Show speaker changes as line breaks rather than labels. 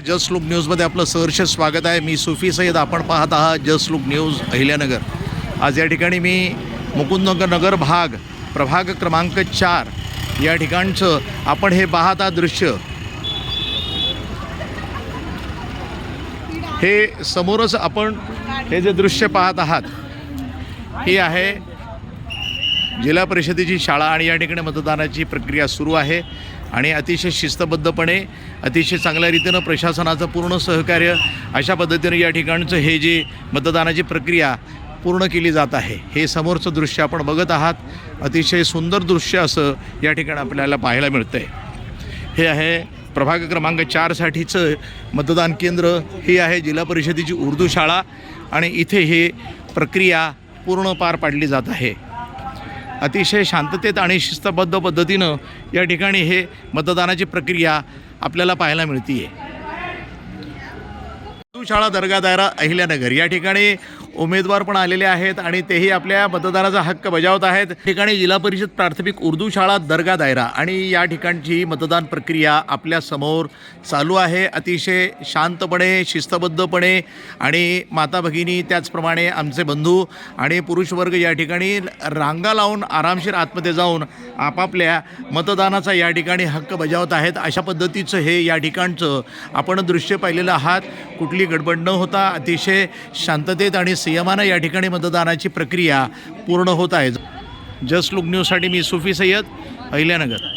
Just look न्यूजमध्ये आपलं सहर्ष स्वागत आहे. मी सुफी सईद आपण पाहत आहात जस्ट लुक न्यूज अहिल्यानगर. आज या ठिकाणी मी मुकुंदनगर नगर भाग प्रभाग क्रमांक चार या ठिकाणचं आपण हे पाहत आहात दृश्य. हे समोरच आपण हे जे दृश्य पाहत आहात हे आहे जिल्हा परिषदेची शाळा आणि या ठिकाणी मतदानाची प्रक्रिया सुरू आहे आणि अतिशय शिस्तबद्धपणे अतिशय चांगल्या रीतीनं प्रशासनाचं पूर्ण सहकार्य अशा पद्धतीनं या ठिकाणचं हे जे मतदानाची प्रक्रिया पूर्ण केली जात आहे हे समोरचं दृश्य आपण बघत आहात. अतिशय सुंदर दृश्य असं या ठिकाणी आपल्याला पाहायला मिळतं आहे हे आहे प्रभाग क्रमांक चारसाठीचं मतदान केंद्र. ही आहे जिल्हा परिषदेची उर्दू शाळा आणि इथे हे प्रक्रिया पूर्ण पार पाडली जात आहे. अतिशय शांततेत आणि शिस्तबद्ध पद्धतीनं या ठिकाणी हे मतदानाची प्रक्रिया आपल्याला पाहायला मिळते आहे शाळा दर्गा दायरा अहिल्यानगर या ठिकाणी उमेदवार पण आलेले आहेत आणि तेही आपल्या मतदानाचा हक्क बजावत आहेत. ठिकाणी जिल्हा परिषद प्राथमिक उर्दू शाळा दर्गा दायरा आणि या ठिकाणची मतदान प्रक्रिया आपल्यासमोर चालू आहे. अतिशय शांतपणे शिस्तबद्धपणे आणि माता भगिनी त्याचप्रमाणे आमचे बंधू आणि पुरुषवर्ग या ठिकाणी रांगा लावून आरामशीर आतमध्ये जाऊन आपापल्या मतदानाचा या ठिकाणी हक्क बजावत आहेत. अशा पद्धतीचं हे या ठिकाणचं आपण दृश्य पाहिलेलं आहात. कुठली गडबड न होता अतिशय शांततेत आणि संयमानं या ठिकाणी मतदानाची प्रक्रिया पूर्ण होत आहे. जस्ट लुक न्यूजसाठी मी सुफी सय्यद अहिल्यानगर.